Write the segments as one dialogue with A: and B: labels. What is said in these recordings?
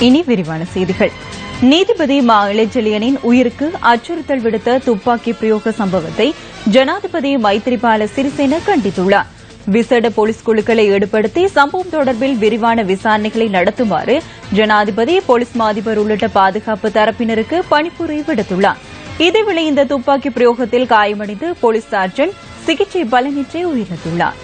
A: இனி விரிவான செய்திகள். நீதிபதி மா. இளஞ்செழியனின் உயிருக்கு அச்சுறுத்தல் விடுத்த துப்பாக்கி பிரயோக சம்பவத்தை ஜனாதிபதி மைத்திரிபால சிறிசேன கண்டித்துள்ளார். விசேட போலீஸ் குழுக்களை ஈடுபடுத்தி சம்பவம் தொடர்பில் விரிவான விசாரணைகளை நடத்துமாறு ஜனாதிபதி போலீஸ் மாதிபர் உள்ளிட்ட பாதுகாப்பு தரப்பினருக்கு பணிப்புரை விடுத்துள்ளார். இதேவேளை இந்த துப்பாக்கி பிரயோகத்தில் காயமடைந்து போலீஸ் சார்ஜன் சிகிச்சை பலனின்றி உயிரிழந்துள்ளார்.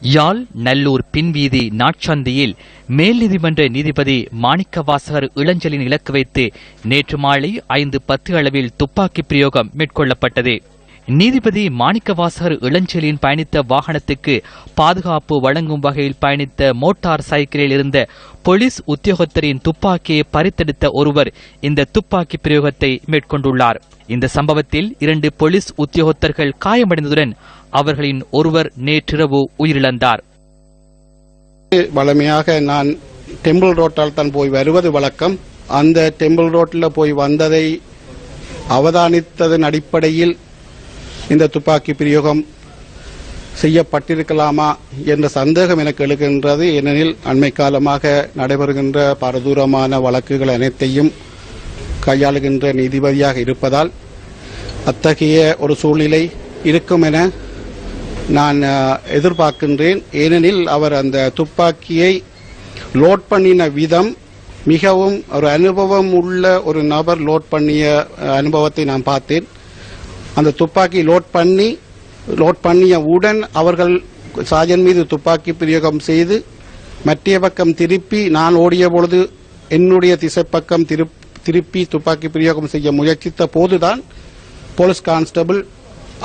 B: யாழ் நல்லூர் பின்வீதி நாட்சந்தியில் மேல் நீதிமன்ற நீதிபதி மாணிக்கவாசகர் இளஞ்சலின் இலக்கு வைத்து நேற்று மாலை ஐந்து பத்து அளவில் துப்பாக்கி பிரயோகம் மேற்கொள்ளப்பட்டது. நீதிபதி மாணிக்கவாசகர் இளஞ்செலியின் பயணித்த வாகனத்துக்கு பாதுகாப்பு வழங்கும் வகையில் பயணித்த மோட்டார் சைக்கிளில் இருந்த போலீஸ் உத்தியோகத்தரின் துப்பாக்கியை பறித்தெடுத்த ஒருவர் இந்த துப்பாக்கி பிரயோகத்தை மேற்கொண்டுள்ளார். இந்த சம்பவத்தில் இரண்டு போலீஸ் உத்தியோகத்தர்கள் காயமடைந்ததுடன் அவர்களின் ஒருவர் நேற்றிரவு உயிரிழந்தார்.
C: வழமையாக நான் டெம்பிள் ரோட்டால் தான் போய் வருவது வழக்கம். அந்த டெம்பிள் ரோட்டில் போய் வந்ததை அவதானித்ததன் அடிப்படையில் இந்த துப்பாக்கி பிரயோகம் செய்யப்பட்டிருக்கலாமா என்ற சந்தேகம் எனக்கு எழுகின்றது. ஏனெனில் அண்மை காலமாக நடைபெறுகின்ற பரதூரமான வழக்குகள் அனைத்தையும் கையாளுகின்ற நீதிபதியாக இருப்பதால் அத்தகைய ஒரு சூழ்நிலை இருக்கும் என நான் எதிர்பார்க்கின்றேன். ஏனெனில் அவர் அந்த துப்பாக்கியை லோட் பண்ணின விதம் மிகவும் ஒரு அனுபவம் உள்ள ஒரு நபர் லோட் பண்ணிய அனுபவத்தை நான் பார்த்தேன். அந்த துப்பாக்கி லோட் பண்ணி லோட் பண்ணிய உடன் அவர்கள் சாஜன் மீது துப்பாக்கி பிரயோகம் செய்து மற்ற பக்கம் திருப்பி நான் ஓடிய பொழுது என்னுடைய திசை பக்கம் திருப்- திருப்பி துப்பாக்கி பிரயோகம் செய்ய முயற்சித்த போதுதான் போலீஸ் கான்ஸ்டபிள்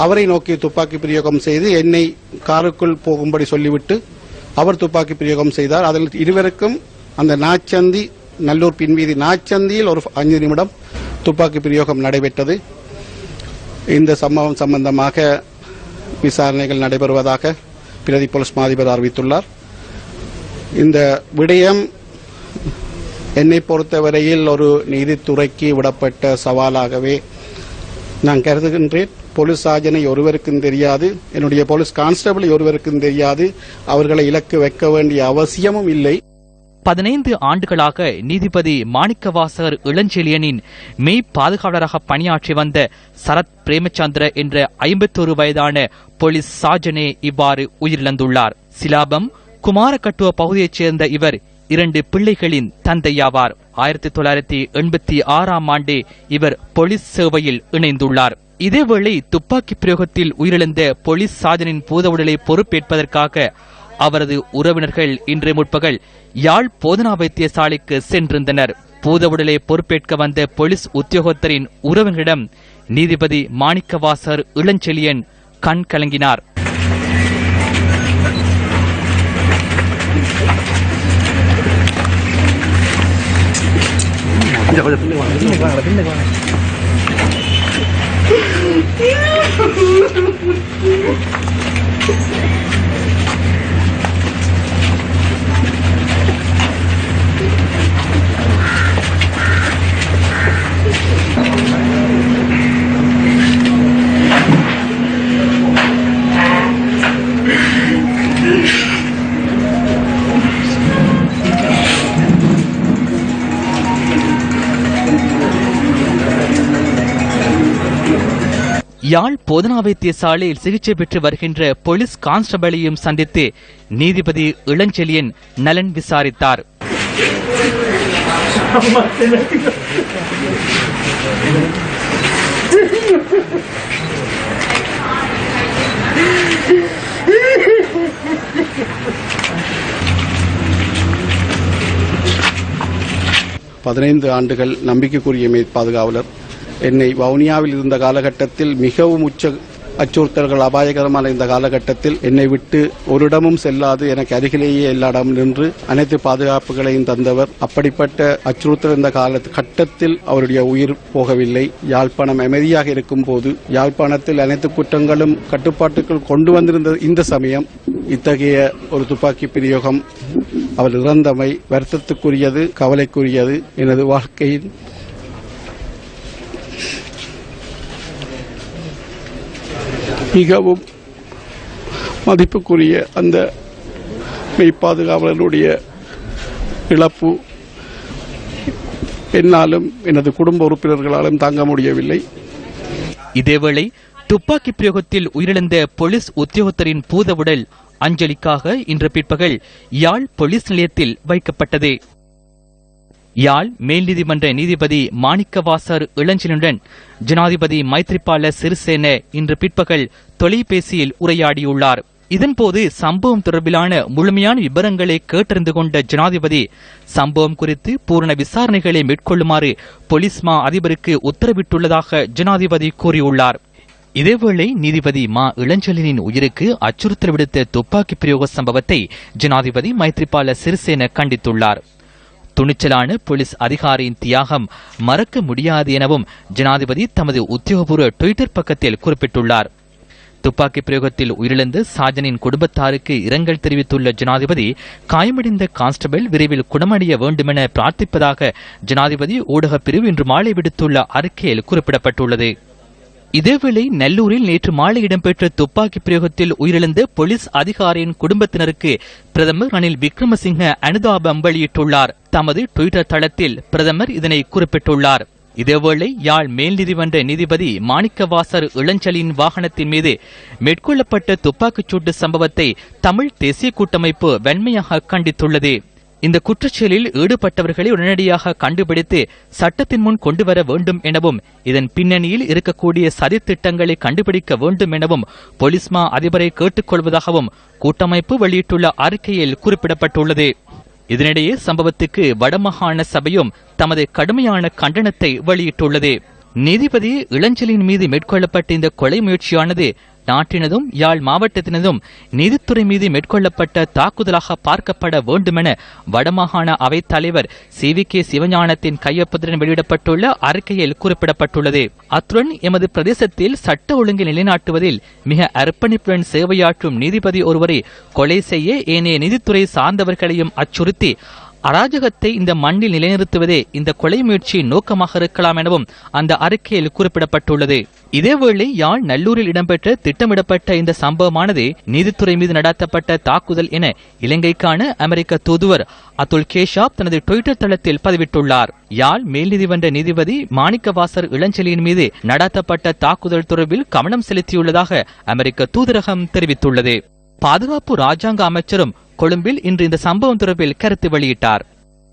C: அவரை நோக்கி துப்பாக்கி பிரயோகம் செய்து என்னை காருக்குள் போகும்படி சொல்லிவிட்டு அவர் துப்பாக்கி பிரயோகம் செய்தார். அதில் இருவருக்கும் அந்த நாச்சந்தி நல்லூர் பின்வீதி நாச்சந்தியில் ஒரு அஞ்சு நிமிடம் துப்பாக்கி பிரயோகம் நடைபெற்றது. இந்த சம்பவம் சம்பந்தமாக விசாரணைகள் நடைபெறுவதாக பிரதி போலீஸ் மாதிபர் அறிவித்துள்ளார். இந்த விடயம் என்னை பொறுத்தவரையில் ஒரு நீதித்துறைக்கு விடப்பட்ட சவாலாகவே நான் கருதுகின்றேன். போலீஸ் சாஜனை ஒருவருக்கும் தெரியாது. என்னுடைய போலீஸ் கான்ஸ்டபிளை ஒருவருக்கும் தெரியாது. அவர்களை இலக்கு வைக்க வேண்டிய அவசியமும் இல்லை.
B: பதினைந்து ஆண்டுகளாக நீதிபதி மாணிக்கவாசகர் இளஞ்செழியனின் மெய் பாதுகாவலராக பணியாற்றி வந்த சரத் பிரேமச்சந்திர என்ற ஐம்பத்தோரு வயதான போலீஸ் சாஜனே இவ்வாறு உயிரிழந்துள்ளார். சிலாபம் குமாரக்கட்டுவ பகுதியைச் சேர்ந்த இவர் இரண்டு பிள்ளைகளின் தந்தையாவார். ஆயிரத்தி தொள்ளாயிரத்தி எண்பத்தி ஆறாம் ஆண்டே இவர் போலீஸ் சேவையில் இணைந்துள்ளார். இதேவேளை துப்பாக்கி பிரயோகத்தில் உயிரிழந்த போலீஸ் சாஜனின் பூதவுடலை பொறுப்பேற்பதற்காக அவரது உறவினர்கள் இன்று முற்பகல் யாழ் போதனா வைத்தியசாலைக்கு சென்றிருந்தனர். பூதவுடலை பொறுப்பேற்க வந்த போலீஸ் உத்தியோகத்தரின் உறவினரிடம் நீதிபதி மாணிக்கவாசர் இளஞ்செழியன் கண் கலங்கினார். Thank you. யாழ் போதனா வைத்தியசாலையில் சிகிச்சை பெற்று வருகின்ற போலீஸ் கான்ஸ்டபிளையும் சந்தித்து நீதிபதி இளஞ்செலியன் நலன் விசாரித்தார்.
C: பதினைந்து ஆண்டுகள் நம்பிக்கைக்குரிய மெய் பாதுகாவலர் என்னை வவுனியாவில் இருந்த காலகட்டத்தில் மிகவும் உச்ச அச்சுறுத்தல்கள் அபாயகரமான இந்த காலகட்டத்தில் என்னை விட்டு ஒரு இடமும் செல்லாது எனக்கு அருகிலேயே எல்லா இடமும் நின்று அனைத்து பாதுகாப்புகளையும் தந்தவர். அப்படிப்பட்ட அச்சுறுத்தல் இந்த கால கட்டத்தில் அவருடைய உயிர் போகவில்லை. யாழ்ப்பாணம் அமைதியாக இருக்கும் போது யாழ்ப்பாணத்தில் அனைத்து குற்றங்களும் கட்டுப்பாட்டுக்குள் கொண்டு வந்திருந்த இந்த சமயம் இத்தகைய ஒரு துப்பாக்கி பிரயோகம். அவர் இறந்தமை வருத்தத்துக்குரியது கவலைக்குரியது. எனது வாழ்க்கையின் மிகவும் மதிப்புக்குரிய அந்த மெய் மெய்ப்பாதுகாவலருடைய இழப்பு என்னாலும் எனது குடும்ப உறுப்பினர்களாலும் தாங்க முடியவில்லை.
B: இதேவேளை துப்பாக்கி பிரயோகத்தில் உயிரிழந்த போலீஸ் உத்தியோகத்தரின் பூதவுடல் அஞ்சலிக்காக இன்று பிற்பகல் யாழ் போலீஸ் நிலையத்தில் வைக்கப்பட்டது. யாழ் மேல் நீதிமன்ற நீதிபதி மாணிக்கவாசர் இளஞ்சனுடன் ஜனாதிபதி மைத்ரிபால சிறிசேன இன்று பிற்பகல் தொலைபேசியில் உரையாடியுள்ளார். இதன்போது சம்பவம் தொடர்பிலான முழுமையான விவரங்களை கேட்டறிந்து கொண்ட ஜனாதிபதி சம்பவம் குறித்து பூரண விசாரணைகளை மேற்கொள்ளுமாறு பொலிஸ்மா மா அதிபருக்கு உத்தரவிட்டுள்ளதாக ஜனாதிபதி கூறியுள்ளார். இதேவேளை நீதிபதி மா இளஞ்சலினின் உயிருக்கு அச்சுறுத்தல் விடுத்த துப்பாக்கி பிரயோக சம்பவத்தை ஜனாதிபதி மைத்ரிபால சிறிசேன கண்டித்துள்ளார். துணிச்சலான போலீஸ் அதிகாரியின் தியாகம் மறக்க முடியாது எனவும் ஜனாதிபதி தமது உத்தியோகபூர்வ டுவிட்டர் பக்கத்தில் குறிப்பிட்டுள்ளார். துப்பாக்கி பிரயோகத்தில் உயிரிழந்த சாஜனின் குடும்பத்தாருக்கு இரங்கல் தெரிவித்துள்ள ஜனாதிபதி காயமடைந்த கான்ஸ்டபிள் விரைவில் குணமடைய வேண்டுமென பிரார்த்திப்பதாக ஜனாதிபதி ஊடகப் பிரிவு இன்று மாலை விடுத்துள்ள அறிக்கையில் குறிப்பிடப்பட்டுள்ளது. இதேவேளை நெல்லூரில் நேற்று மாலை இடம்பெற்ற துப்பாக்கி பிரயோகத்தில் உயிரிழந்த போலீஸ் அதிகாரியின் குடும்பத்தினருக்கு பிரதமர் ரணில் விக்ரமசிங்க அனுதாபம் வெளியிட்டுள்ளார். தமது டுவிட்டர் தளத்தில் பிரதமர் இதனை குறிப்பிட்டுள்ளார். இதேவேளை யாழ் மேல் நீதிமன்ற நீதிபதி மாணிக்கவாசர் இளஞ்சலின் வாகனத்தின் மீது மேற்கொள்ளப்பட்ட துப்பாக்கிச் சூட்டு சம்பவத்தை தமிழ் தேசிய கூட்டமைப்பு வன்மையாக கண்டித்துள்ளது. இந்த குற்றச்செயலில் ஈடுபட்டவர்களை உடனடியாக கண்டுபிடித்து சட்டத்தின் முன் கொண்டுவர வேண்டும் எனவும் இதன் பின்னணியில் இருக்கக்கூடிய சதித்திட்டங்களை கண்டுபிடிக்க வேண்டும் எனவும் பொலிஸ்மா அதிபரை கேட்டுக்கொள்வதாகவும் கூட்டமைப்பு வெளியிட்டுள்ள அறிக்கையில் குறிப்பிடப்பட்டுள்ளது. இதனிடையே சம்பவத்துக்கு வடமாகாண சபையும் தமது கடுமையான கண்டனத்தை வெளியிட்டுள்ளது. நீதிபதி இளஞ்சலின் மீது மேற்கொள்ளப்பட்ட இந்த கொலை முயற்சியானது நாட்டினதும் யாழ் மாவட்டத்தினதும் நீதித்துறை மீது மேற்கொள்ளப்பட்ட தாக்குதலாக பார்க்கப்பட வேண்டுமென வடமாகாண அவைத் தலைவர் சி. வி. கே. சிவஞானத்தின் கையொப்பத்துடன் வெளியிடப்பட்டுள்ள அறிக்கையில் குறிப்பிடப்பட்டுள்ளது. அத்துடன் எமது பிரதேசத்தில் சட்ட ஒழுங்கை நிலைநாட்டுவதில் மிக அர்ப்பணிப்புடன் சேவையாற்றும் நீதிபதி ஒருவரை கொலை செய்ய ஏனைய நீதித்துறை சார்ந்தவர்களையும் அச்சுறுத்தி அராஜகத்தை இந்த மண்ணில் நிலைநிறுத்துவதே இந்த கொலை முயற்சியின் நோக்கமாக இருக்கலாம் எனவும் அந்த அறிக்கையில் குறிப்பிடப்பட்டுள்ளது. இதேவேளை யாழ் நல்லூரில் இடம்பெற்ற திட்டமிடப்பட்ட இந்த சம்பவமானது நீதித்துறை மீது நடத்தப்பட்ட தாக்குதல் என இலங்கைக்கான அமெரிக்க தூதுவர் அதுல் கேஷாப் தனது டுவிட்டர் தளத்தில் பதிவிட்டுள்ளார். யாழ் மேல் நீதிமன்ற நீதிபதி மாணிக்கவாசர் இளஞ்சலியின் மீது நடத்தப்பட்ட தாக்குதல் தொடர்பில் கவனம் செலுத்தியுள்ளதாக அமெரிக்க தூதரகம் தெரிவித்துள்ளது. பாதுகாப்பு ராஜாங்க அமைச்சரும் கொழும்பில் இன்று இந்த சம்பவம் தொடர்பில் கருத்து வெளியிட்டார்.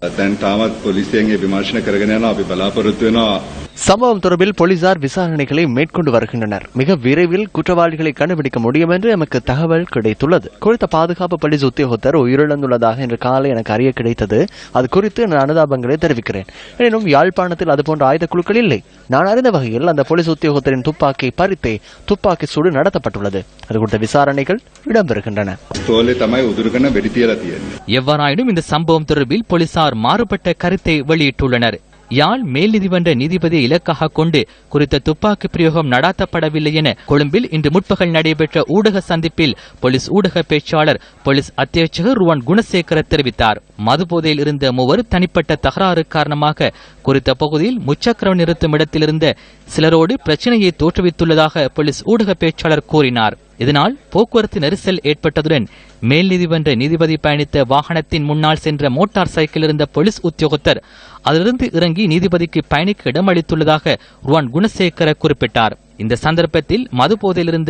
D: දැන් තාමත් පොලිසියෙන් ඒ විමර්ශන කරගෙන යනවා අපි බලාපොරොත්තු වෙනවා
E: சம்பவம் தொடர்பில் போலீசார் விசாரணைகளை மேற்கொண்டு வருகின்றனர் மிக விரைவில் குற்றவாளிகளை கண்டுபிடிக்க முடியும் என்று எமக்கு தகவல் கிடைத்துள்ளது குறித்த பாதுகாப்பு போலீஸ் உத்தியோகத்தர் உயிரிழந்துள்ளதாக இன்று காலை எனக்கு அறிய கிடைத்தது அது குறித்து நான் அனுதாபங்களை தெரிவிக்கிறேன் எனினும் யாழ்ப்பாணத்தில் அதுபோன்ற ஆயுத குழுக்கள் இல்லை நான் அறிந்த வகையில் அந்த போலீஸ் உத்தியோகத்தரின் துப்பாக்கி பறித்தே துப்பாக்கி சூடு நடத்தப்பட்டுள்ளது அது குறித்த விசாரணைகள் இடம்பெறுகின்றன
D: ස්තෝලේ තමයි උදුරගෙන වෙඩි තියලා තියෙන්නේ.
B: எவ்வாறாயினும் இந்த சம்பவம் தொடர்பில் போலீசார் மாறுபட்ட கருத்தை வெளியிட்டுள்ளனர். யாழ் மேல் நீதிமன்ற நீதிபதியை இலக்காக கொண்டு குறித்த துப்பாக்கி பிரயோகம் நடாத்தப்படவில்லை என கொழும்பில் இன்று முற்பகல் நடைபெற்ற ஊடக சந்திப்பில் போலீஸ் ஊடக பேச்சாளர் போலீஸ் அத்தியட்சகர் ருவன் குணசேகர தெரிவித்தார். மதுபோதையில் இருந்த மூவர் தனிப்பட்ட தகராறு காரணமாக குறித்த பகுதியில் முச்சக்கரம் நிறுத்தும் இடத்திலிருந்த சிலரோடு பிரச்சனையை தோற்றுவித்துள்ளதாக போலீஸ் ஊடக பேச்சாளர் கூறினார். இதனால் போக்குவரத்து நெரிசல் ஏற்பட்டதுடன் மேல் நீதிமன்ற நீதிபதி பயணித்த வாகனத்தின் முன்னால் சென்ற மோட்டார் சைக்கிள் இருந்த போலீஸ் உத்தியோகத்தர் அதிலிருந்து இறங்கி நீதிபதிக்கு பயணிக்க இடமளித்துள்ளதாக ருவான் குணசேகர குறிப்பிட்டார். இந்த சந்தர்ப்பத்தில் மது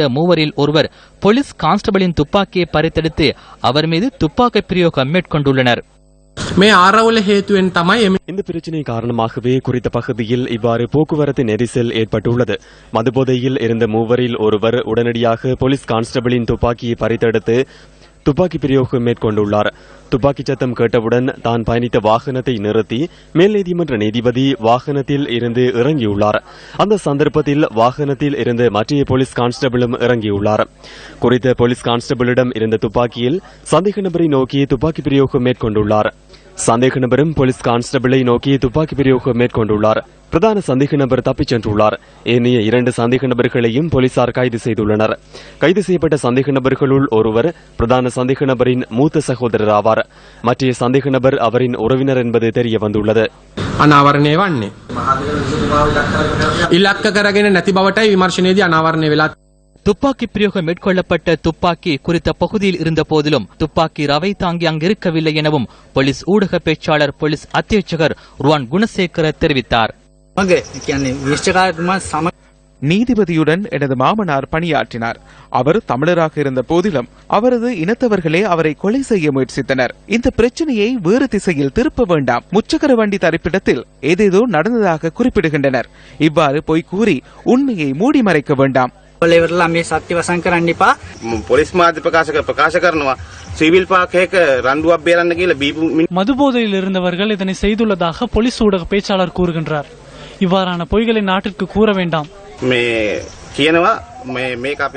B: மூவரில் ஒருவர் போலீஸ் கான்ஸ்டபிளின் துப்பாக்கியை பறித்தெடுத்து அவர் மீது துப்பாக்கி பிரயோகம் மேற்கொண்டுள்ளனர்.
F: මේ ආරවුල හේතුවෙන් තමයි එම
G: இந்த பிரச்சினை காரணமாகவே குறித்த பகுதியில் இவ்வாறு போக்குவரத்து நெரிசல் ஏற்பட்டுள்ளது மதுபோதையில் இருந்த மூவரில் ஒருவர் உடனடியாக போலீஸ் கான்ஸ்டபிளின் துப்பாக்கியை பறித்தெடுத்து துப்பாக்கி பிரயோகம் மேற்கொண்டுள்ளார் துப்பாக்கிச் சத்தம் கேட்டவுடன் தான் பயணித்த வாகனத்தை நிறுத்தி மேல் நீதிமன்ற நீதிபதி வாகனத்தில் இருந்து இறங்கியுள்ளார் அந்த சந்தர்ப்பத்தில் வாகனத்தில் இருந்த மற்றைய போலீஸ் கான்ஸ்டபிளும் இறங்கியுள்ளார் குறித்த போலீஸ் கான்ஸ்டபிளிடம் இருந்த துப்பாக்கியில் சந்தேக நபரை நோக்கி துப்பாக்கி பிரயோகம் மேற்கொண்டுள்ளார் சந்தேக நபரும் போலீஸ் கான்ஸ்டபிளை நோக்கி துப்பாக்கி பிரயோகம் மேற்கொண்டுள்ளார் பிரதான சந்தேக நபர் தப்பிச் சென்றுள்ளார் ஏனைய இரண்டு சந்தேக நபர்களையும் போலீசார் கைது செய்துள்ளனர் கைது செய்யப்பட்ட சந்தேக நபர்களுள் ஒருவர் பிரதான சந்தேக நபரின் மூத்த சகோதரர் ஆவார் மற்றைய சந்தேக நபர் அவரின் உறவினர் என்பது தெரிய வந்துள்ளது
F: අනාවරණය වන්නේ. ඉලක්ක කරගෙන නැති බවටයි විමර්ශනයේදී අනාවරණය වෙලා
B: துப்பாக்கி பிரயோகம் மேற்கொள்ளப்பட்ட துப்பாக்கி குறித்த பகுதியில் இருந்த போதிலும் துப்பாக்கி ரவை தாங்கி அங்கிருக்கவில்லை எனவும் போலீஸ் ஊடக பேச்சாளர் போலீஸ் அத்தியட்சகர் ருவான் குணசேகர தெரிவித்தார்.
H: நீதிபதியுடன் எனது மாமனார் பணியாற்றினார். அவர் தமிழராக இருந்த போதிலும் அவரது இனத்தவர்களே அவரை கொலை செய்ய முயற்சித்தனர். இந்த பிரச்சனையை வேறு திசையில் திருப்ப வேண்டாம். முச்சக்கர வண்டி தரிப்பிடத்தில் ஏதேதோ நடந்ததாக குறிப்பிடுகின்றனர். இவ்வாறு பொய் கூறி உண்மையை மூடி மறைக்க வேண்டாம்.
I: ලෙවරලා මේ සත්‍ය වසං කරන්න එපා
J: පොලිස් මාධ්‍ය ප්‍රකාශක ප්‍රකාශ කරනවා සිවිල් පාකයක රණ්ඩුවක් බේරන්න කියලා බීපු මිනි-
K: மதுபோதையில் இருந்தவர்கள் இதனை செய்துள்ளதாக போலீஸ் ஊடக பேச்சாளர் கூறுகின்றார் இவ்வாறான பொய்களை நாட்டிற்கு கூற வேண்டாம்
J: මේ කියනවා මේ මේක අපි